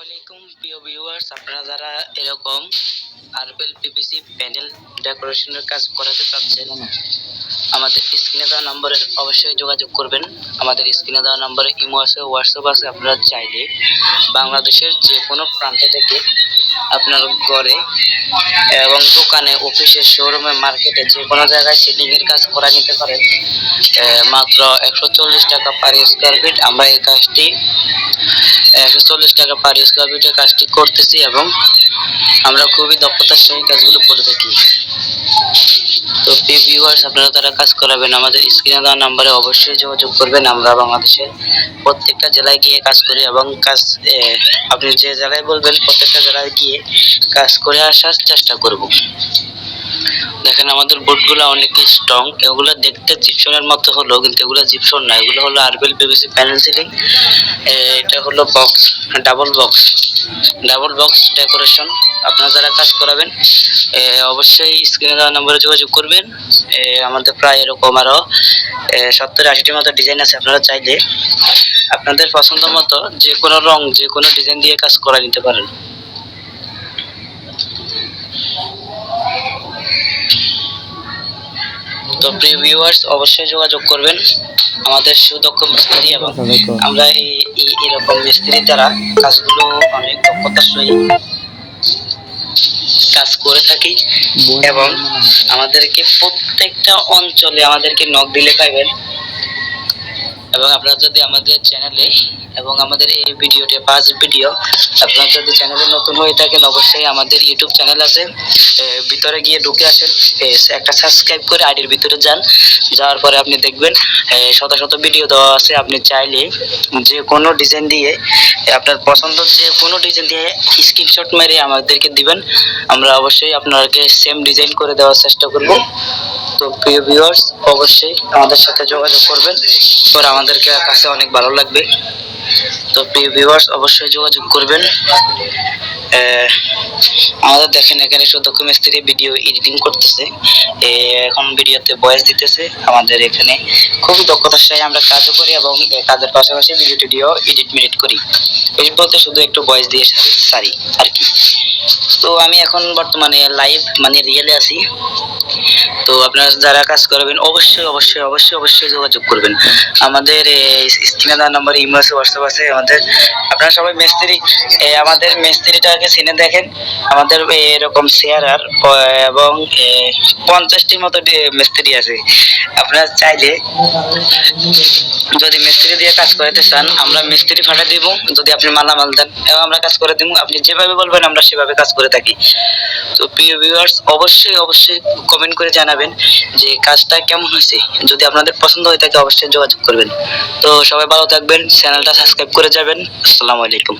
আলাইকুম প্রিয় ভিউয়ার্স আপনারা যারা এরকম আরবেল পিপিসি প্যানেল ডেকোরেশনের কাজ করাতে চাচ্ছেন আমাদের স্ক্রিনে দেওয়া নম্বরে অবশ্যই যোগাযোগ করবেন। আমাদের স্ক্রিনে দেওয়া নম্বরে ইমো আছে, হোয়াটসঅ্যাপ আছে, আপনারা চাইলে বাংলাদেশের যে কোনো প্রান্ত থেকে আপনার ঘরে এবং দোকানে অফিসে শোরুমে, মার্কেটে যে কোনো জায়গায় সেলিংয়ের কাজ করা নিতে পারেন। মাত্র একশো চল্লিশ টাকা পার স্কোয়ার ফিট আমরা এই কাজটি, একশো চল্লিশ টাকা পার স্কোয়ার ফিটের কাজটি করতেছি এবং আমরা খুবই দক্ষতার সহিত কাজগুলো করে থাকি। তো প্রিয় ভিউয়ার্স আপনারা তারা কাজ করাবেন। আমাদের স্ক্রিনে দেওয়া নাম্বারে অবশ্যই যোগাযোগ করবেন। আমরা বাংলাদেশের প্রত্যেকটা জেলায় গিয়ে কাজ করি এবং কাজ আপনি যে জেলায় বলবেন, প্রত্যেকটা জেলায় গিয়ে কাজ করে আসার চেষ্টা করব। দেখেন আমাদের বোর্ডগুলো অনেক স্ট্রং এগুলো দেখতে জিপসনের মতো হলো কিন্তু এগুলো জিপসন না, এগুলো হলো আরবেল পিভিসি প্যানেল সিলিং এটা হলো box double box double box decoration আপনারা যারা কাজ করাবেন অবশ্যই স্ক্রিনে দেওয়া নম্বরে যোগাযোগ করবেন। আমাদের প্রায় এরকম আরও সত্তর আশিটির মতো ডিজাইন আছে, আপনারা চাইলে। আপনাদের পছন্দ মতো যে কোনো রং, যে কোনো ডিজাইন দিয়ে কাজ করা নিতে পারেন। তো প্রিয় ভিউয়ার্স অবশ্যই যোগাযোগ করবেন আমাদের সুদক্ষ মিস্ত্রি এবং আমরা এই এরকম মিস্ত্রি দ্বারা কাজগুলো অনেক দক্ষতার সহিত কাজ করে থাকি এবং আমাদেরকে প্রত্যেকটা অঞ্চলে আমাদেরকে নক দিলে পাইবেন। এবং আপনারা যদি আমাদের চ্যানেলে এবং আমাদের এই ভিডিওটি ফার্স্ট ভিডিও। আপনারা যদি চ্যানেলে নতুন হয়ে থাকেন, অবশ্যই আমাদের ইউটিউব চ্যানেল আছে। ভিতরে গিয়ে ঢুকে আসেন। একটা সাবস্ক্রাইব করে আইডির ভিতরে যান। যাওয়ার পরে আপনি দেখবেন শত শত ভিডিও দেওয়া আছে। আপনি চাইলে যে কোনো ডিজাইন দিয়ে আপনার পছন্দ যে কোনো ডিজাইন দিয়ে স্ক্রিনশট মেরে আমাদেরকে দিবেন। আমরা অবশ্যই আপনাকে সেম ডিজাইন করে দেওয়ার চেষ্টা করব। তো প্রিয় ভিউয়ার্স অবশ্যই আমাদের সাথে যোগাযোগ করবেন। পরে আমাদেরকে কাছে অনেক ভালো লাগবে। তো ভিউয়ার্স অবশ্যই যোগাযোগ করবেন। আমাদের দেখেন, এখানে সুদক্ষ মিস্ত্রি ভিডিও এডিটিং করতেছে। এখন ভিডিওতে ভয়েস দিতেছে। আমাদের এখানে খুব দক্ষতার সাথে আমরা কাজও করি এবং কাজের পাশাপাশি ভিডিও টিডিও এডিট মিডিট করি। এডিট বলতে শুধু একটু ভয়েস দিয়ে সারি সারি, আর কি। তো আমি এখন বর্তমানে লাইভ মানে রিয়েলে আছি। তো আপনারা যারা কাজ করবেন, অবশ্যই অবশ্যই অবশ্যই অবশ্যই যোগাযোগ করবেন। আমাদের স্ক্রিনে দেওয়া নাম্বার ইমেল আছে, হোয়াটসঅ্যাপ আছে, আমাদের আপনারা সবাই মিস্ত্রি আমাদের মিস্ত্রিটাকে চিনে দেখেন। আমাদের এরকম চেয়ার আর এবং পঞ্চাশটির মতো মিস্ত্রি আছে। আপনারা চাইলে যদি মিস্ত্রি দিয়ে কাজ করাতে চান, আমরা মিস্ত্রি ফাটা দিব, যদি আপনি মালামাল দেন, এবং আমরা কাজ করে দিব। আপনি যেভাবে বলবেন, আমরা সেভাবে কাজ করে থাকি। তো প্রিয় ভিউয়ার্স অবশ্যই অবশ্যই কমেন্ট করে জানাবেন যে কাজটা কেমন হয়েছে। যদি আপনাদের পছন্দ হয়ে থাকে অবশ্যই যোগাযোগ করবেন। তো সবাই ভালো থাকবেন, চ্যানেলটা সাবস্ক্রাইব করে যাবেন। আসসালামু আলাইকুম।